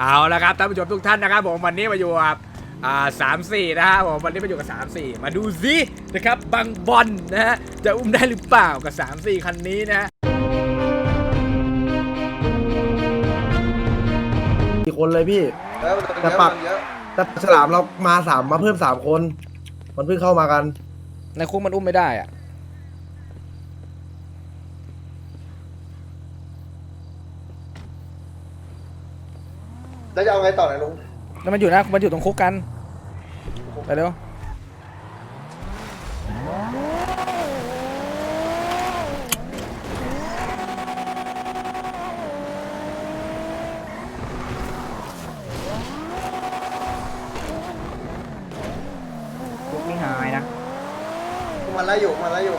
เอาละครับท่านผู้ชมทุกท่านนะครับผมวันนี้มาอยู่กับอ่าสามสี่นะฮะผมวันนี้มาอยู่กับสามสี่มาดูซินะครับบังบอลนะฮะจะอุ้มได้หรือเปล่ากับสามสี่คันนี้นะฮะกี่คนเลยพี่ แล้วมันแต่เยอะปรับมันเยอะแต่ฉลามเรามาสามมาเพิ่มสามคน มันเพิ่งเข้ามากัน ในคุกมันอุ้มไม่ได้อะ แล้วจะเอาไงต่อไหนยลุงแล้วมันอยู่นะมันอยู่ตรงคุกกันไปเร็วคุกไม่หายนะ มันไล่อยู่มันไล่อยู่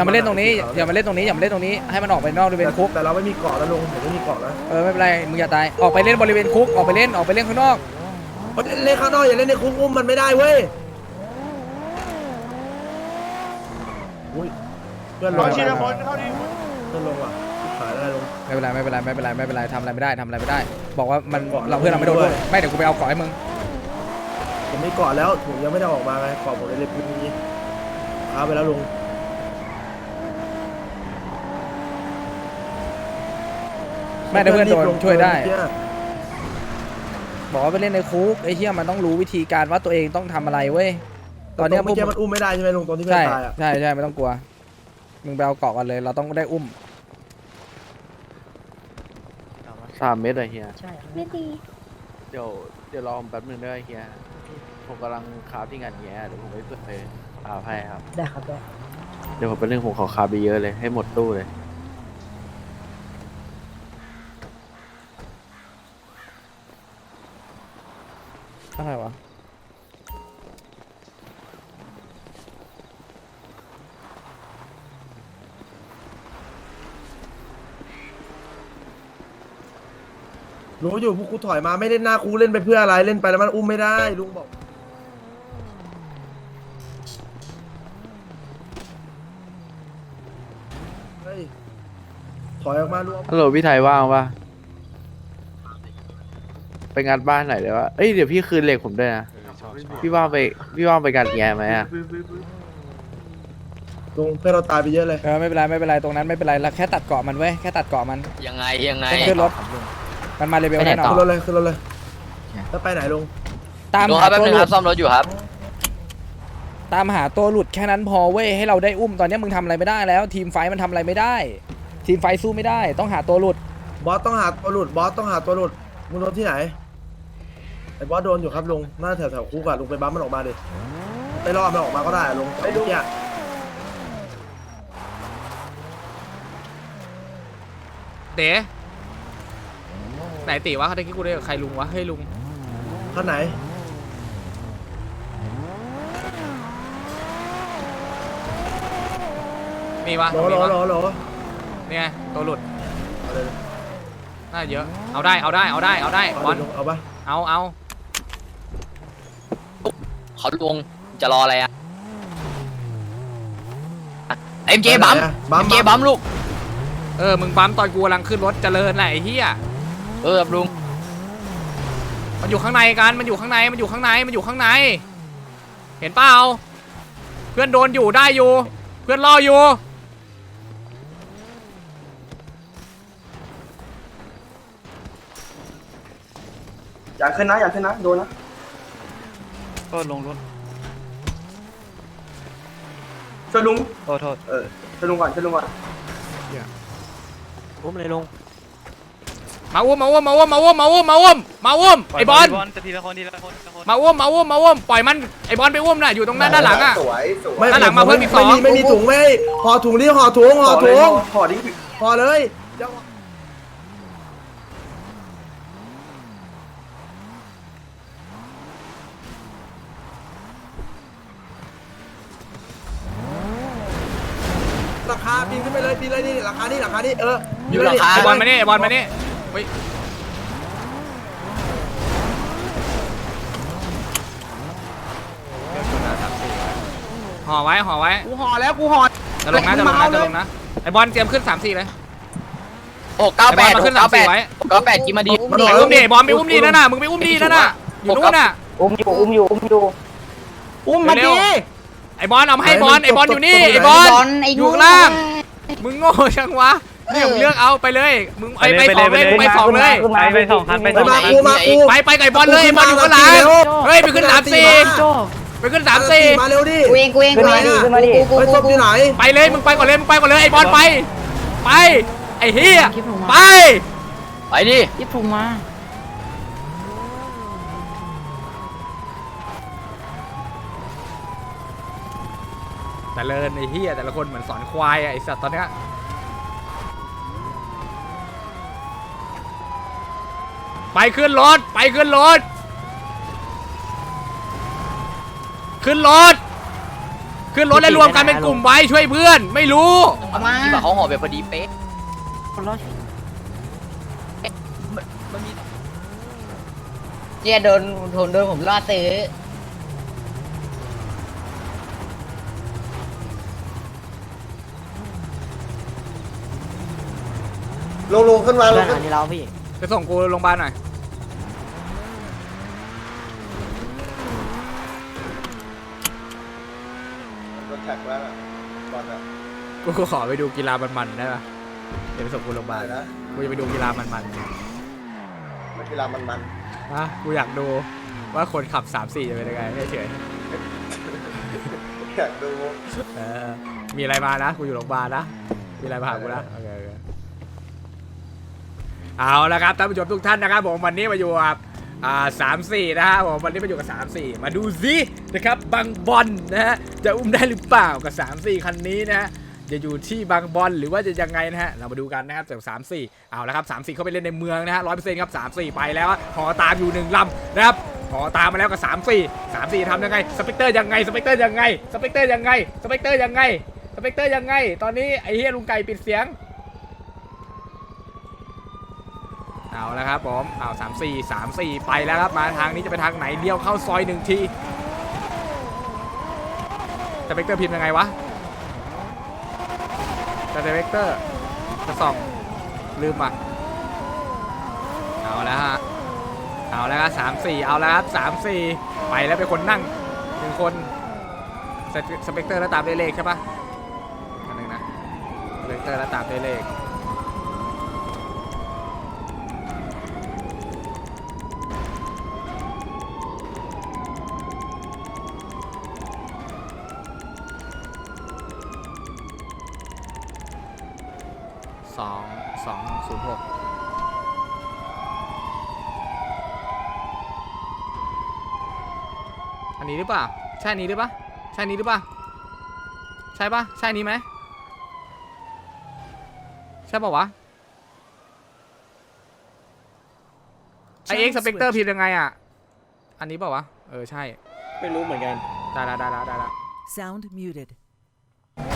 อย่ามาเล่นตรงนี้อย่ามาเล่นตรงนี้อย่ามาเล่นตรงนี้ให้มันออกไปนอกบริเวณคุกแต่เราไม่มีเกาะแล้วลุงผมไม่มีเกาะนะเออไม่เป็นไรมึงอย่าตายออกไปเล่นบริเวณคุกออกไปเล่นออกไปเล่นข้างนอกเล่นเล่นข้างนอกอย่าเล่นในคุกอุ้มมันไม่ได้เว้ยอุ้ยเพื่อนลงเอาชีว่ะละคนเข้าดิเพื่อนลงว่ะขายได้ลุงไม่เป็นไรไม่เป็นไรไม่เป็นไรไม่เป็นไรทำอะไรไม่ได้ทำอะไรไม่ได้ บอกว่ามันเกาะเราเพื่อนเราไม่โดนด้ด้ววยยไม่เดี๋ยวกูไปเอาเกาะให้มึงผมมีเกาะแล้วผมยังไม่ได้ออกมาไงเกาะผมเลยเลยพื้นนี้ค้าไปแล้วลุง แม่เดี๋ยวเพื่อนโดนรีบลงช่วยได้เมื่อกี้บอกว่าไปเล่นในคุกไอ้เหี้ยมันต้องรู้วิธีการว่าตัวเองต้องทำอะไรเว้ยตอนเนี้ยเมื่อกี้มันอุ้มไม่ได้ใช่ไหมลุงตอนที่เพื่อใช่นตายอะใช่ใช่ไม่ต้องกลัว มึงไปเอาเกาะกันเลย เราต้องได้อุ้ม สามเม็ดอะเฮีย ไม่ดี เดี๋ยวเดี๋ยวรอผมแป๊บหนึงด้วยเฮีย ผมกำลังคราฟที่งานเฮียเดี๋ยวผมไปเปิดเลยคราฟให้ครับ ได้ครับได้ เดี๋ยวผมไปเรื่องผมขอคราฟไปเยอะเลยให้หมดตู้เลย อะไรวะรู้อยู่พวกกูถอยมาไม่เล่นหน้าคูเล่นไปเพื่ออะไรเล่นไปแล้วมันอุ้มไม่ได้ลุงบอก เฮ้ยถอยออกมาลุงฮัลโหลพี่ไทยว่างปะไป งานบ้านไหนอยวะเอ้ยเดี๋ยวพี่คืนเหล็กผมด้วยนะพี่ว่างไปพี่ว่างไปงานแย่ไหมอะลุงเพื่อนเราตายไปเยอะเลย เออไม่เป็นไรไม่เป็นไรตรงนั้นไม่เป็นไรเราแค่ตัดเกาะมันเว้ยแค่ตัดเกาะมันยังไงยังไง ต้องขึ้นรถมันมาเลเวลไปไหนแน่นอต่นขึ้นรถเลยขึ้นรถเลย แล้วไปไหนลุงตามดูคหารับแป๊บตัวนึงหคลุรับดซ่อมรถอยู่ครับ ตามหาตัวหลุดแค่นั้นพอเว้ยให้เราได้อุ้มตอนนี้มึงทำอะไรไม่ได้แล้ว ทีมไฟท์มันทำอะไรไม่ได้ ทีมไฟท์สู้ไม่ได้ ต้องหาตัวหลุดบอสต้องหาตัวหลุดบอสต้องหาตัวหลุดมึงโดนที่ไหน ไอ้บอสโดนอยู่ครับลุงหน้าแถวแถวคุกอะลุงไปบัมมันออกมาดิไปรอมันออกมาก็ได้อะลุงไอ้ลุงเนี่ยเต๋ไหนตีวะเขาได้กี้กูได้กับใครลุงวะเฮ้ยลุงข้างไหนมีวะโหลมีโหลวะโหลโหลนี่ไงตัวหลุดเอาเลยน่าเยอะเอาได้เอาได้เอาได้เอาได้เอาบอลเลยลุงเอาปะเอาเอา เขาลงจะรออะไรอะเอ็มเจบัมบัเอ็มมเจบัมลูก เออ มึงปั๊มตอนกูกำลังขึ้นรถเจริญแหละไอ้เหี้ยเออครับลุง มันอยู่ข้างในกัน มันอยู่ข้างใน มันอยู่ข้างใน มันอยู่ข้างใน เห็นเปล่า เพื่อนโดนอยู่ได้อยู่ เพื่อนรออยู่ อย่าขึ้นนะ อย่าขึ้นนะ โดนนะ โทษลงรถช่วยลุง โทษโทษเออช่วยลุงก่อนช่วยลุงก่อน อุ้มเลยลง มาอุ้มมาอุ้มมาอุ้มมาอุ้มมาอุ้มมาอุ้มมาอุ้มไอ้บอล จะทีละคนทีละคนทีละคนมาอุ้มมาอุ้มมาอุ้มปล่อยมันไอ้บอลไปอุ้มน่ะอยู่ตรงนั้นด้านหลังอะ สวยสวยไม่ด้านหลังมาเพิ่มอีกสอง ไม่มีไม่มีถุงไม่ให้ห่อถุงดิห่อถุงห่อเลยถุงห่อดิ ห่อเลยเดี๋ยว ราคาปีนขึ้นไป เลยปีนเลยนี่ราคานี่ราคานี่เอออยู่ราคา ไอบอลมานี่ไอบอลมานี่เฮ้ยห่อไว้ห่อไว้กูห่อแล้วกูห่อ จะลงนะจะลงนะจะลงนะไอบอลเตรียมขึ้น3 4เลยหกเก้าไอแปบอลดมาหขึ้กนเก้า3แปด4ไว้หกเก้าแปดกินมาดีมันไปอุ้มดิไอบอลไปอุ้มดินั่นน่ะมึงไปอุ้มดินั่นน่ะอยู่นู้นน่ะอุ้มอยู่อุ้มอยู่อุ้มอยู่อุ้มมาเร็ดิวไอบอลเอามาให้บอลไอบอลอยู่นี่ไอบอลอยู่ข้างล่าง มึงโง่จังวะเนี่ยมึงเลือกเอาไปเลย มึงไปไปสองเลยมึงไปสองเลย ไปไปสองคันไปไปสองมาคันกูมากูไปไปไก่บอลเลยบอลอยู่ข้างหลังเฮ้ยไปขึ้นสามสี่โจ้ไปขึ้นสามสี่มาเร็วดิกูเองกูเองกูเองขึ้นมาดิกูไปกูศพอยู่ไหนไปเลยมึงไปก่อนเลยมึงไปก่อนเลยไอ้บอลไป ไปไอ้เฮียไปไปดิยิบถุงมา แต่เลินไอ้เฮียแต่ละคนเหมือนสอนควายอะไอ้สัตว์ตอนเนี้ยไปขึ้นรถไปขึ้นรถขึ้นรถขึ้นรถแล้วรวมกันเป็นกลุ่มไว้ช่วยเพื่อน ไม่รู้เอามา ที่แบบเขาห่อแบบพอดีเป๊ะเนี่ยโดนโดนโดนผมล่อซื้อ ลงลงขึ้นมาลงอันนี้เราพี่ไปส่งกูโรงพยาบาลหน่อยรถแท็กแล้วก่อนอะกูขอไปดูกีฬามันๆได้ปะเดี๋ยวไปส่งกูโรงพยาบาลอะไรนะกูจะไปดูกีฬามันมันกีฬามันมันๆนะกูอยากดูว่าคนขับ 3 4 จะเป็นยังไงไม่เฉยอยากดูเออมีอะไรมานะ กูอยู่โรงพยาบาลนะ มีอะไรมาหากูนะโอเคโอ เอาละครับท่านผู้ชมทุกท่านนะครับผมวันนี้มาอยู่กับสามสี่นะฮะผมวันนี้มาอยู่กับสามสี่มาดูซินะครับบางบอลนะฮะจะอุ้มได้หรือเปล่ากับสามสี่คันนี้นะฮะจะอยู่ที่บางบอลหรือว่าจะยังไงนะฮะเรามาดูกันนะครับจากสามสี่เอาละครับสามสี่เข้าไปเล่นในเมืองนะฮะร้อยเปอร์เซ็นต์ครับสามสี่ไปแล้วฮะหอตามอยู่หนึ่งลำนะครับหอตามมาแล้วกับสามสี่สามสี่ทำยังไงสเปกเตอร์ยังไงสเปกเตอร์ยังไงสเปกเตอร์ยังไงสเปกเตอร์ยังไงสเปกเตอร์ยังไง ตอนนี้ไอ้เฮียลุงไก่ปิดเสียง เอาแล้วครับผมเอาสามสี่สามสี่ไปแล้วครับมาทางนี้จะไปทางไหนเลี้ยวเข้าซอยหนึ่งทีจะเวกเตอร์พิมพ์ยังไงวะจะเวกเตอร์จะส่องลืมอะเอาแล้วฮะเอาแล้วครับสามสี่เอาแล้วครับสามสี่ไปแล้วเป็นคนนั่งหนึ่งคนสเปสเปกเตอร์แล้วตามด้เลขใช่ปะอันนึงนะสเปกเตอร์แล้วตามด้เลข ใช่อันนี้หรือเปล่าใช่อันนี้หรือเปล่าใช่ปะใช่อันนี้ไหมใช่ป่าวะไอเอ็กสเปกเตอร์พิมพ์ยังไงอะ อันนี้เปล่าวะ เออ ใช่ ไม่รู้เหมือนกัน ได้แล้วได้แล้วได้แล้ว Sound muted.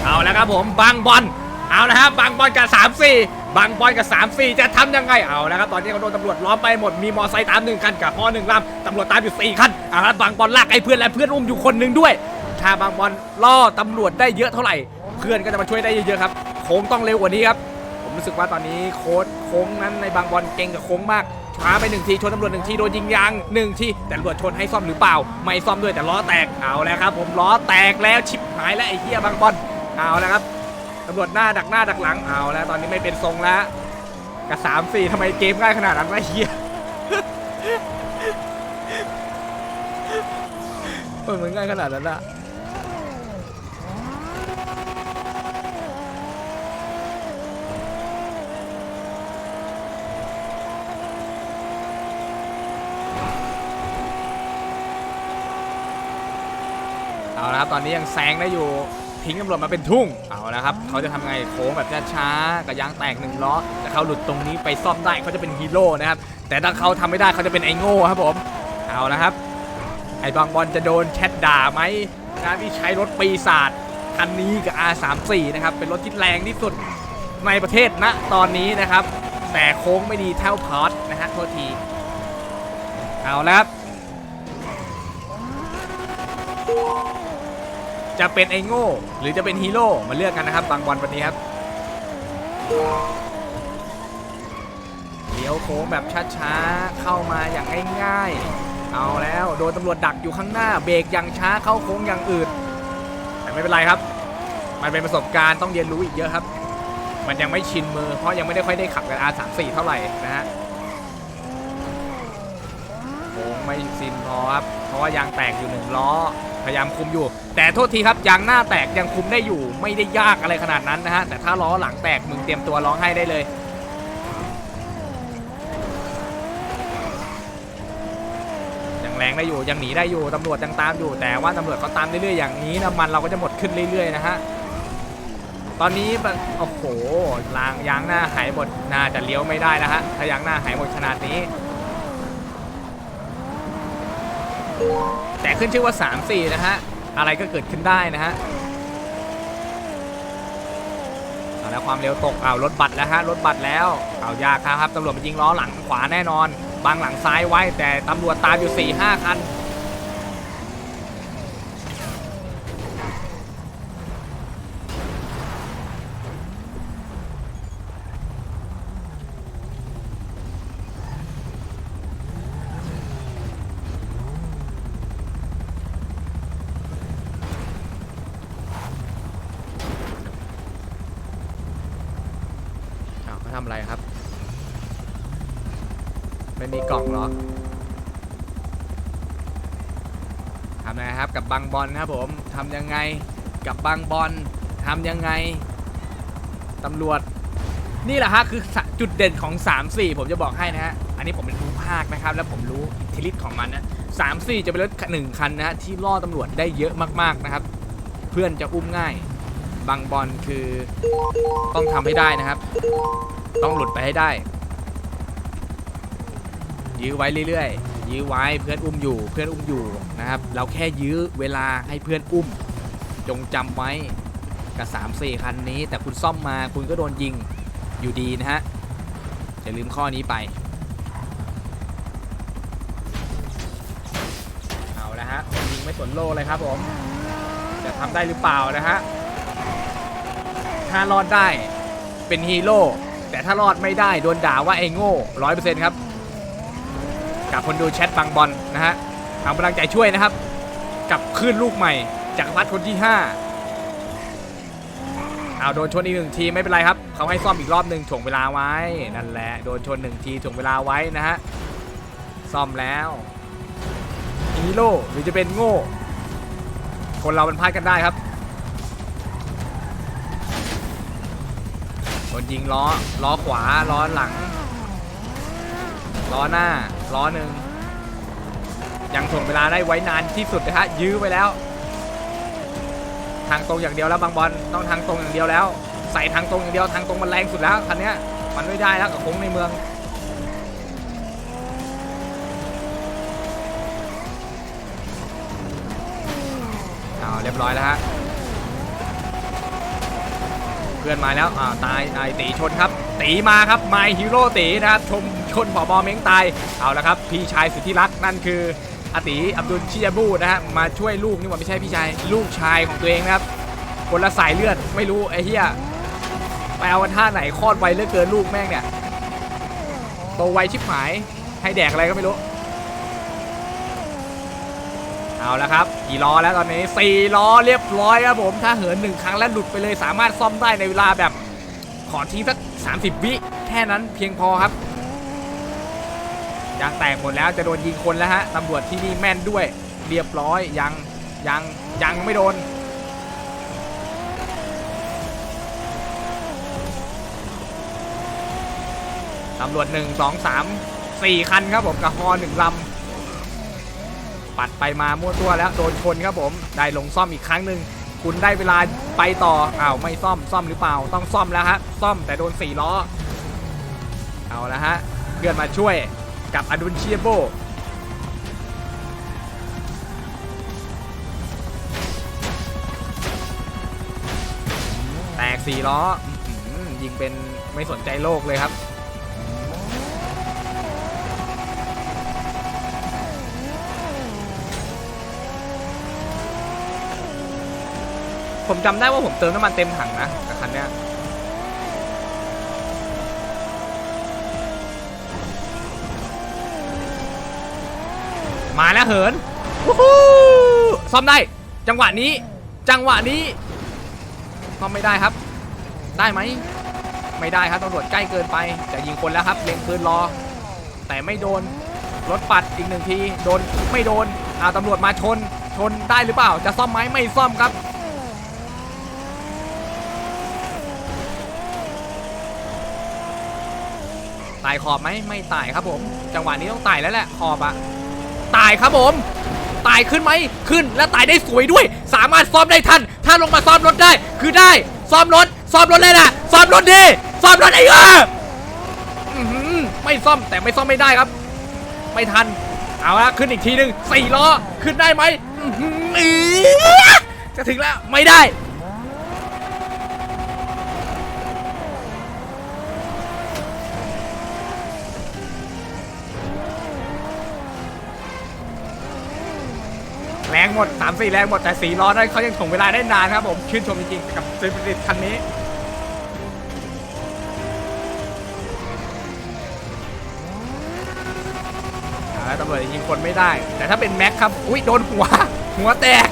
เอาแล้วครับผมบางบอลเอาแล้วครับบางบอลกับ 3 4 บางบอลกับ 3 4 จะทำยังไงเอาแล้วครับตอนนี้เขาโดนตำรวจล้อมไปหมดมีมอไซค์ตามหนึ่งคันกับฮอหนึ่งลำตำรวจตามอยู่สี่คันเอารับบางบอลลากไอ้เพื่อนและเพื่อนอุ้มอยู่คนหนึ่งด้วย ถ้าบางบอลล่อตำรวจได้เยอะเท่าไหร่ เพื่อนก็จะมาช่วยได้เยอะๆครับโค้งต้องเร็วกว่านี้ครับ ผมรู้สึกว่าตอนนี้โค้ดโค้งนั้นในบางบอลเก่งกับโค้งมากช้าไปหนึ่งทีชนตำรวจหนึ่งทีโดนยิงยางหนึ่งทีแต่ตำรวจชนให้ซ่อมหรือเปล่า ไม่ซ่อมด้วยแต่ล้อแตกเอาแล้วครับ ผมล้อแตกแล้วชิบหายแล้วไอ้เหี้ยบางบอลเอาแล้วครับตำรวจหน้าดักหน้าดักหลังเอาแล้ว ตอนนี้ไม่เป็นทรงแล้วกับสามสี่ทำไมเกมง่ายขนาดนั้นวะเฮีย เออมันง่ายขนาดนั้นอะเอาละครับตอนนี้ยังแซงได้อยู่ทิ้งตำรวจมาเป็นทุ่งเอาละครับเขาจะทำไงโค้งแบบช้าๆกับยางแตกหนึ่งล้อแต่เขาหลุดตรงนี้ไปซ่อมได้เขาจะเป็นฮีโร่นะครับแต่ถ้าเขาทำไม่ได้เขาจะเป็นไอ้โง่ครับผมเอาละครับ อ้บางบอลจะโดนแชทด่าไหมการที่ใช้รถปีศาจคันนี้กับ R34 นะครับ เป็นรถที่แรงที่สุดในประเทศณตอนนี้นะครับ แต่โค้งไม่ดีเท่าพอร์ตนะฮะโทษที เอาแล้วครับ จะเป็นไอ้โง่หรือจะเป็นฮีโร่มาเลือกกันนะครับบางวันวันนี้ครับเลี้ยวโค้งแบบช้าๆ เข้ามาอย่างง่ายๆ เอาแล้วโดนตำรวจดักอยู่ข้างหน้าเบรกอย่างช้าเข้าโค้งอย่างอื่นแต่ไม่เป็นไรครับ มันเป็นประสบการณ์ต้องเรียนรู้อีกเยอะครับ มันยังไม่ชินมือเพราะยังไม่ได้ค่อยได้ขับกัน R34 เท่าไหร่นะฮะโค้งไม่ซินพอครับเพราะว่ายางแตกอยู่หนึ่งล้อพยายามคุมอยู่ แต่โทษทีครับยางหน้าแตกยังคุมได้อยู่ ไม่ได้ยากอะไรขนาดนั้นนะฮะแต่ถ้าล้อหลังแตกมึงเตรียมตัวร้องไห้ได้เลย ยั งได้อยู่ยังหนีได้อยู่ตำรวจยังตามอยู่ แต่ว่าตำรวจเขาตามเรื่อยๆอย่างนี้น้ำมันเราก็จะหมดขึ้นเรื่อยๆนะฮะตอนนี้โอ้โหลางยางหน้าหายหมดน่าจะเลี้ยวไม่ได้นะฮะถ้ายางหน้าหายหมดขนาดนี้ แต่ขึ้นชื่อว่า 3-4 นะฮะอะไรก็เกิดขึ้นได้นะฮะเอาแล้วความเร็วตกเอารถบัตรแล้วฮะรถบัตรแล้วเอายากครับตำรวจมายิงล้อหลังขวาแน่นอน บังหลังซ้ายไว้แต่ตำรวจตามอยู่4 5คัน อ้าวเขาทำอะไรครับ ไม่มีกล่องเหรอ ทำไงครับกับบางบอลนะครับผมทำยังไงกับบางบอลทำยังไงตำรวจนี่แหละฮะคือจุดเด่นของ 3 4 ผมจะบอกให้นะฮะ อันนี้ผมเป็นผู้ภาคนะครับ แล้วผมรู้อิทธิฤทธิ์ของมันนะ3 4จะเป็นรถหนึ่งคันนะฮะ ที่ล่อตำรวจได้เยอะมากๆนะครับ เพื่อนจะอุ้มง่าย บางบอลคือต้องทำให้ได้นะครับ ต้องหลุดไปให้ได้ ยื้อไว้เรื่อยๆ ยื้อไว้เพื่อนอุ้มอยู่เพื่อนอุ้มอยู่นะครับ เราแค่ยื้อเวลาให้เพื่อนอุ้ม จงจำไว้กับ3 4คันนี้ แต่คุณซ่อมมาคุณก็โดนยิงอยู่ดีนะฮะอย่าลืมข้อนี้ไปเอาละฮะยิงไม่สนโลเลยครับผมจะทำได้หรือเปล่านะฮะถ้ารอดได้เป็นฮีโร่แต่ถ้ารอดไม่ได้โดนด่าว่าไอ้โง่ร้อยเปอร์เซ็นต์ครับ กับคนดูแชทบางบอลนะฮะเอากำลังใจช่วยนะครับ กับคลื่นลูกใหม่จากพัฒคนที่5เอาโดนชนอีกหนึ่งทีไม่เป็นไรครับเขาให้ซ่อมอีกรอบหนึ่งถ่วงเวลาไว้นั่นแหละโดนชนหนึ่งทีถ่วงเวลาไว้นะฮะซ่อมแล้วฮีโร่หรือจะเป็นโง่ คนเรามันพลาดกันได้ครับโดนยิงล้อล้อขวาล้อหลังล้อหน้า ล้อหนึ่งยังถ่วงเวลาได้ไว้นานที่สุดนะฮะยื้อไว้แล้ว ทางตรงอย่างเดียวแล้วบางบอลต้องทางตรงอย่างเดียวแล้ว ใส่ทางตรงอย่างเดียวทางตรงมันแรงสุดแล้วคันนี้มันไม่ได้แล้วกับโค้งในเมืองเอาเรียบร้อยแล้วฮะเพื่อนมาแล้วอ่าตายตายตีชนครับ ตีมาครับไมฮีโร่ตีนะครับชม ชนผอบอเม้งตาย เอาละครับ พี่ชายสุดที่รักนั่นคืออติอับดุลชิยาบูนะฮะ มาช่วยลูกนี่ว่าไม่ใช่พี่ชาย ลูกชายของตัวเองนะครับ คนละสายเลือดไม่รู้ไอ้เหี้ยไปเอากันท่าไหนคลอดไวเหลือเกินลูกแม่งเนี่ยโตไวชิบหายให้แดกอะไรก็ไม่รู้ เอาแล้วครับกี่ล้อแล้วตอนนี้สี่ล้อเรียบร้อยครับผมถ้าเหินหนึ่งครั้งแล้วหลุดไปเลยสามารถซ่อมได้ในเวลาแบบขอทิ้งสัก30 วิแค่นั้นเพียงพอครับ ยางแตกหมดแล้วจะโดนยิงคนแล้วฮะตำรวจที่นี่แม่นด้วยเรียบร้อยยังยังยังไม่โดน ตำรวจ 1 2 3 4 คันครับผมกับฮอหนึ่งลำปัดไปมามั่วตัวแล้วโดนชนครับผมได้ลงซ่อมอีกครั้งหนึ่งคุณได้เวลาไปต่ออ้าวไม่ซ่อมซ่อมหรือเปล่าต้องซ่อมแล้วฮะซ่อมแต่โดนสี่ล้อเอาละฮะเพื่อนมาช่วย กับอดุลเชียโบแตกสี่ล้ออื้อหือยิงเป็นไม่สนใจโลกเลยครับผมจำได้ว่าผมเติมน้ำมันเต็มถังนะกับคันเนี้ย มาแล้วเหินซ่อมได้ จังหวะนี้ จังหวะนี้ซ่อมไม่ได้ครับ ได้ไหม ไม่ได้ครับตำรวจใกล้เกินไปจะยิงคนแล้วครับ เล็งปืนรอ แต่ไม่โดน รถปัดอีกหนึ่งที โดน ไม่โดนอาตำรวจมาชน ชนได้หรือเปล่า จะซ่อมไหมไม่ซ่อมครับตายขอบไหมไม่ตายครับผม จังหวะนี้ต้องตายแล้วแหละขอบอะ ตายครับผม ตายขึ้นไหมขึ้นและตายได้สวยด้วย สามารถซ่อมได้ทัน ถ้าลงมาซ่อมรถได้ คือได้ซ่อมรถซ่อมรถเลยนะซ่อมรถดีซ่อมรถไอ้เออไม่ซ่อมแต่ไม่ซ่อมไม่ได้ครับ ไม่ทัน เอาละขึ้นอีกทีหนึ่งสี่ล้อขึ้นได้ไหมจะถึงแล้วไม่ได้ รงหมด3 4แรงหมดแต่4ล้อนั้นเขายังถ่วงเวลาได้นานครับผมชื่นชมจริงๆกับซีฟิลิตคันนี้อาตำรวจยิงคนไม่ได้ แต่ถ้าเป็นแม็กครับอุ้ยโดนหัว หัวแตก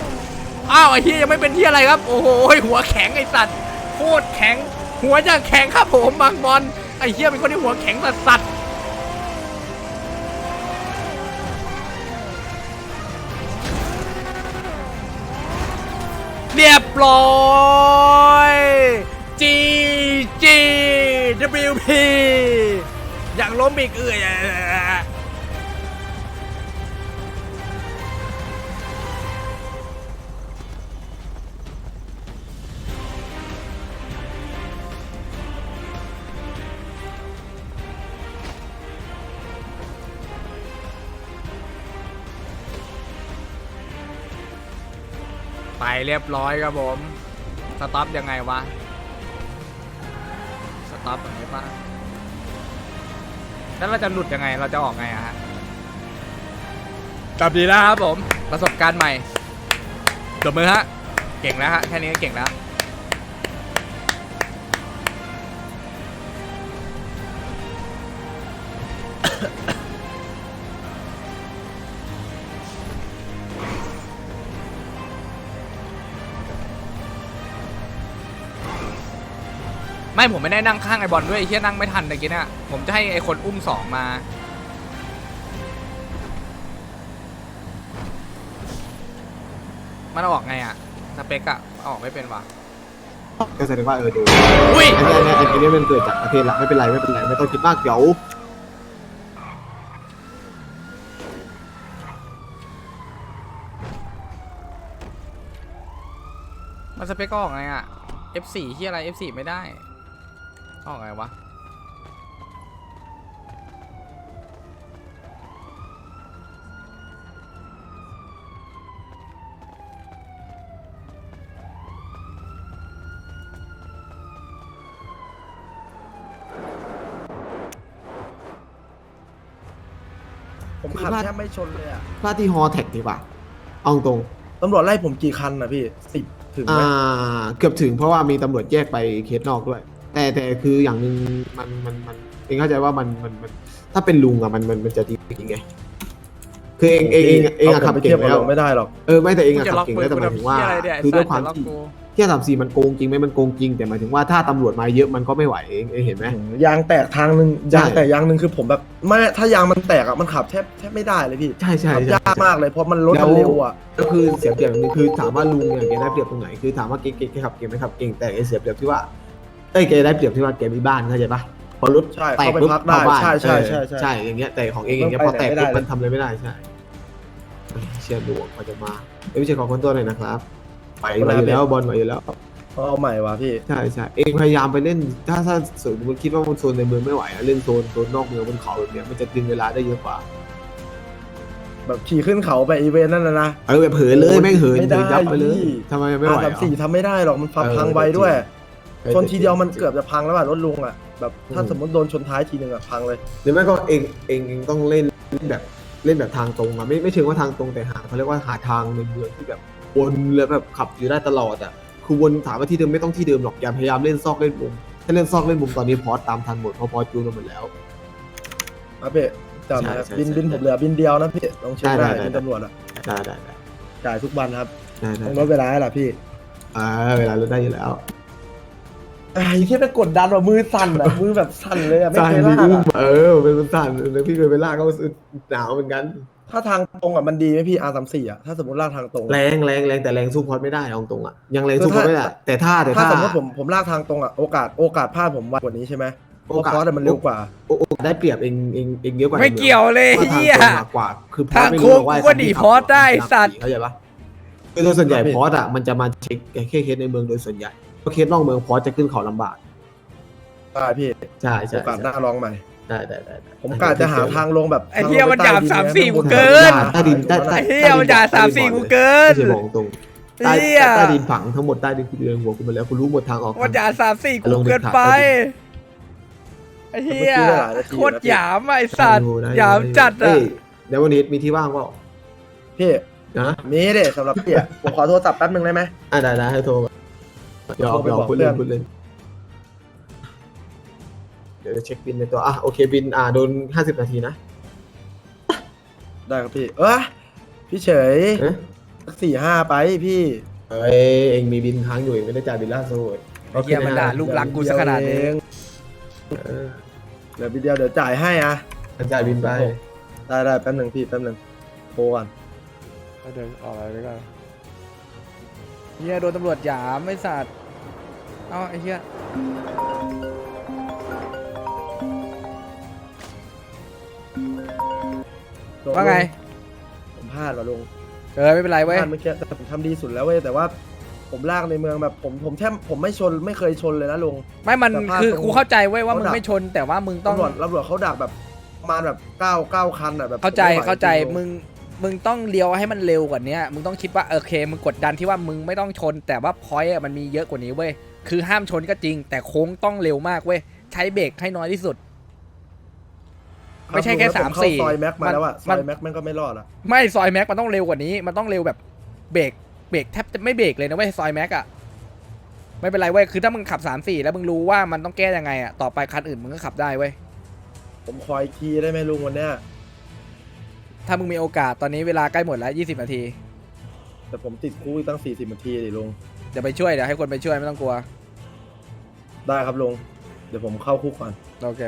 อ้าวไอ้เฮียยังไม่เป็นที่อะไรครับ โอ้โหหัวแข็งไอ้สัตว์โคตรแข็ง หัวจะแข็งครับผมบางบอลไอ้เฮียเป็นคนที่หัวแข็งสัสสั ร้อย G G W P อย่างล้มอีกเอื่อย เรียบร้อยครับผม สต็อปยังไงวะ สต็อปแบบนี้ป่ะแล้วเราจะหลุดยังไง เราจะออกไงอะฮะกลับดีนะครับผม ประสบการณ์ใหม่ดบมือฮะ เก่งแล้วฮะ แค่นี้ก็เก่งแล้ว ไม่ผมไม่ได้นั่งข้างไอ้บอลด้วยไอ้เฮียนั่งไม่ทันตะกี้เนี่ยผมจะให้ไอ้คนอุ้มสองมามันเอาออกไงอะสเปกอะเอาออกไม่เป็นวะก็แสดงว่าเออดูอุ้ยไอ้เนี่ยไอ้เนี่ยมันเกิดจากประเทศละไม่เป็นไรไม่เป็นไรไม่ต้องคิดมากเดี๋ยวมันสเปกก็ออกไงอะ F4 ที่อะไร F4 ไม่ได้ ออกไงวะ ผมขับแทบไม่ชนเลยอะพลาดที่ฮอแท็กดีกว่าเอาตรงตำรวจไล่ผมกี่คันอะพี่สิบถึงไหมอ่าเกือบถึงเพราะว่ามีตำรวจแยกไปเคสนอกด้วย แต่แต่คืออย่างหนึ่งมันมันมันเองเข้าใจว่ามันมันมันถ้าเป็นลุงอะมันมันมันจะดีจริงไงคือเองเองเองเองอะาผมขับไปเก่เทียบงกับแล้วเราไม่ได้หรอกเออไม่แต่เองอะจะขัล็อบกเก่งปืนแล้วแต่หมายถึงว่าเหี้ยอะไรเนี่ยคือด้วยไสัตความจะล็อกที่กูเที่ยสามสี่มันโกงจริงไหมมันโกงจริงแต่หมายถึงว่าถ้าตำรวจมาเยอะมันก็ไม่ไหวเองเองเห็นไหมยางแตกทางหนึ่งใช่ยางแตกยางหนึ่งคือผมแบบไม่ถ้ายางมันแตกอะมันขับแทบแทบไม่ได้เลยพี่ใช่ใช่ขับใช่ยากมากเลยเพราะมันรถแล้วมันเร็วอะก็คือเสียเปรียบอย่างหนึงคือถามว่าลุงเนี่ยแกได้เปรียบตรงไหนคือถามว่าแกแกแกขับเก่งไหมขับเก่งแต่แกเสียเปรียบที่ว่า เอ้ยแกได้เปรียบที่ว่าแกมีบ้านเข้าใจปะพอรถใช่แตกเข้าไปปุ๊บพักได้เข้าบ้านใช่ใช่เออใช่ใช่ใช่อย่างเงี้ยแต่ของเองอย่างเงี้ยต้พอองไปแตกไหนไม่ปุ๊บได้ มันทำอะไรไม่ได้ใช่เชียร์ดวงเขาจะมาเอ้ยไม่ใช่ขอคนตัวหน่อยนะครับไปมาอยู่แล้วบอลมาอยู่แล้วเอาใหม่ว่ะพี่ใช่ใช่เองพยายามไปเล่น ถ้าถ้าสมมติคิดว่ามันโซนในเมืองไม่ไหวอะเล่นโซนโซนนอกเมืองบนเขาแบบเนี้ยมันจะดึงเวลาได้เยอะกว่าแบบขี่ขึ้นเขาไปอีเวนต์นั่นนะนะ เออแบบเหินเลยแม่งเหินไม่ได้เหินยับไปเลยพี่ ทำไมไม่ไหวอาสามอะสี่ทำไม่ได้หรอกมันพับเออพังไวจริงด้วย ชนทีเดียวมันเกือบจะพังแล้วอะรถลุงอะแบบถ้าสมมติโดนชนท้ายทีหนึ่งอะพังเลย หรือไม่ก็เองเองเองต้องเล่นเล่นแบบเล่นแบบทางตรงอะไม่ไม่เชิงว่าทางตรงแต่หาเขาเรียกว่าหาทางในเมืองที่แบบวนแล้วแบบขับอยู่ได้ตลอดอะคือวนถามว่าที่เดิมไม่ต้องที่เดิมหรอกอย่าพยายามเล่นซอกเล่นมุมถ้าเล่นซอกเล่นมุมตอนนี้พอสตามทันหมดเพราะพอสจูนมาหมดแล้วครับพี่จำนะครับใช่ใช่บินใช่บินผมเหลือบินเดียวนะพี่ลองเช็คได้ได้ได้บินได้ตำรวจอะได้ได้ได้จ่ายทุกวันครับได้ได้ต้องลดเวลาให้ล่ะพี่อ่าเวลาเราได้อยู่แล้ว ไอ้ที่ไปกดดันว่ามือสั่นอะมือแบบสั่นเลยอะไม่สั่นเคยดีลากอุ้มอะเออเป็นคนสั่นแล้วพี่เคยไปลากเขาหนาวเหมือนกัน ถ้าทางตรงอะมันดีไหมพี่ R สามสี่อะถ้าสมมติลากทางตรงแรอะงแรงแรงแต่แรงสู้พอสไม่ได้เอาตรงอะยังแรงสู้คือพอถ้าสไม่ได้แต่ถ้าแต่ถ้าถ้าสมมติผมผมลากทางตรงอะโอกาสโอกาสพลาดผมไวกว่านี้ใช่ไหมเพราะโอกาสคอร์สอะมันเร็วกว่า โอ้โอ้ได้เปรียบเองเองเองเยอะกว่าไม่ในองเกี่ยวเลยพราะทางเฮีย ตรงมากกว่าคือพอสทางไม่โค้รู้งหรอกว่ากูก็หนีคันที่พอสได้ขับสัตว์ เข้าใจปะคือโดยส่วนใหญ่พอสอะมันจะมาเช็คแค่เคสในเมืองโดยส่วนใหญ่ เพราะเคสนอกเมืองพอสจะขึ้นเขาลำบากใช่พี่ใช่ใช่โอกาสหน้าลองใหม่ ได้ได้ได้ได้ผมกะจะหาทางลงแบบไอ้เหี้ยมันหยาบทงลงไปสามสี่ใต้กูดินเกิน ใต้ดินใต้ใต้ไอ้เหี้ยมันด่าสามสี่กูเกินไม่ใช่บอกตรงใต้เหี้ยใต้ดินฝังทั้งหมดใต้ดินคือเรื่องหัวกูมาแล้วกูรู้หมดทางออกวันหยาสามสี่กูเกินไปไอ้เหี้ยโคตรหยามอะไอ้สัตว์หยามจัดเอ้อะยเดี๋ยววันนี้มีที่ว่างเปล่าพี่นะมีเด้สำหรับพี่อะผมขอโทรศัพท์แป๊บนึงได้ไหมอะได้ได้ให้โทรมาหยอก โทรไปหยอกบอกพูดเล่นเพื่อนพูดเล่นเดี๋ยวจะเช็คบินในตัวอะโอเคบินอะโดนห้าสิบนาทีนะได้ครับพี่ เออพี่เฉยเอ๊ะสักสี่ห้าไปพี่ เอ้ยเองมีบินค้างอยู่เองไม่ได้จ่ายบินล่าสุดไอ้เหี้ยมันด่าลูกรักกูซะขนาดนี้ เองเออเดี๋ยววิดีโอเดี๋ยวจ่ายให้อะจ่ายบินไป ได้ได้แป๊บหนึ่งพี่แป๊บหนึ่งโทรก่อนเดินออกอะไรไปก่อน เฮียโดนตำรวจหยามไม่สัตว์เอ้าไอ้เฮียว่าไงผมพลาดว่ะลุงเออไม่เป็นไรพเว้ย ลาดเมื่อกี้แต่ผมทำดีสุดแล้วเว้ยแต่ว่าผมลากในเมืองแบบผมผมแทบผมไม่ชนไม่เคยชนเลยนะลุง ไม่มันแต่ภาพคือตรงกูเข้าใจเว้ยว่าเขามึงดัก ไม่ชน แต่ว่ามึงต้องตำรวจตำรวจเขาดักแบบประมาณแบบเก้าเก้าคันอะแบบเข้าใจผมไม่ไหวเข้าใจริๆมึง มึงต้องเลี้ยวให้มันเร็วกว่านี้มึงต้องคิดว่าโอเคมึงกดดันที่ว่ามึงไม่ต้องชน แต่ว่าพอยต์มันมีเยอะกว่านี้เว้ยคือห้ามชนก็จริง แต่โค้งต้องเร็วมากเว้ยใช้เบรกให้น้อยที่สุด ไม่ใช่แค่รับลุงล้วผสามสี่เข้ซอยแม็กมาแล้วอะซมัอนยแม็กแม่งก็ไม่รอดอะไม่ซอยแม็กมันต้องเร็วกว่านี้ มันต้องเร็วแบบเบรกเบรกแทบจะไม่เบรกเลยนะเว้ยซอยแม็กอะไม่เป็นไรเว้ยคือถ้ามึงขับสามสี่แล้วมึงรู้ว่ามันต้องแก้ยังไงอะต่อไปคันอื่นมึงก็ขับได้เว้ยผมคอยคีย์ได้ไหมลุงวันเนี้ย ถ้ามึงมีโอกาสตอนนี้เวลาใกล้หมดแล้ว20 นาที แต่ผมติดคุกอีกตั้งสี่สิบนาทีดิลุง เดี๋ยวไปช่วยเดี๋ยวให้คนไปช่วยไม่ต้องกลัว ได้ครับลุง เดี๋ยวผมเข้าคุกก่อน โอเค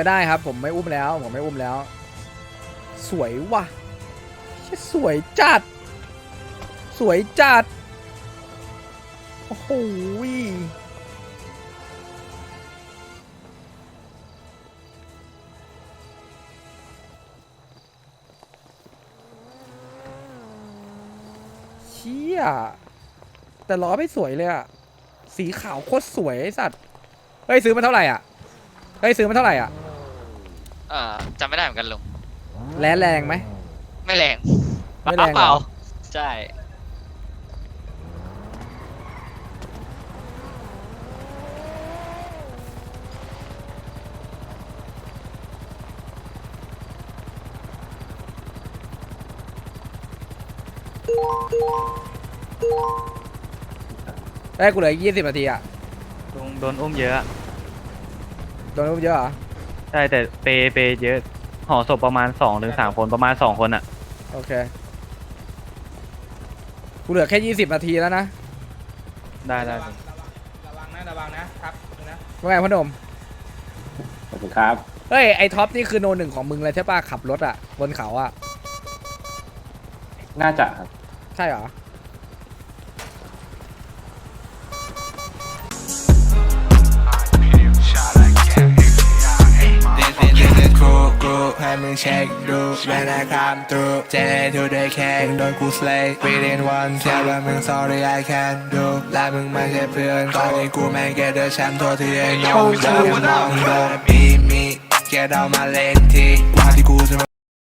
ไม่ได้ครับ ผมไม่อุ้มแล้ว ผมไม่อุ้มแล้ว สวยว่ะเชี่ยสวยจัด สวยจัด โอ้โหเชี่ยแต่ล้อไม่สวยเลยอะสีขาวโคตรสวยไอสัตว์ เฮ้ย ซื้อมาเท่าไหร่อะ เฮ้ย ซื้อมาเท่าไหร่อะ เออจำไม่ได้เหมือนกันลุงแรงแรงไหม ไม่แรงไม่แรงเหรอ เปล่าใช่ได้ยกูเหลือยี่สิบนาทีอะลุงโดนอุ้มเยอะโดนรูปเยอะเหรอ ใช่แต่เปเปเยอะห่อศพประมาณสองถึงสามคนประมาณสองคนอะโอเค กูเหลือแค่ยี่สิบนาทีแล้วนะได้ได้ระวังนะระวังนะครับนะว่าไงพ่อหนุ่มขอบคุณครับ เฮ้ย ไอท็อปนี่คือโนหนึ่งของมึงเลยใช่ป่ะขับรถอะบนเขาอะน่าจะครับ ใช่เหรอ ให้มึงเช็คดู When I come through J to the K มึงโดนกู slay within one แค่ว่ามึง sorry I can do และมึงไม่ใช่เพื่อนตอนนี้กูแม่ง get the แชมป์ตัวที่ไอ้น้องเดินมองโดน be me get out my lane ทีกว่าที่กูจะ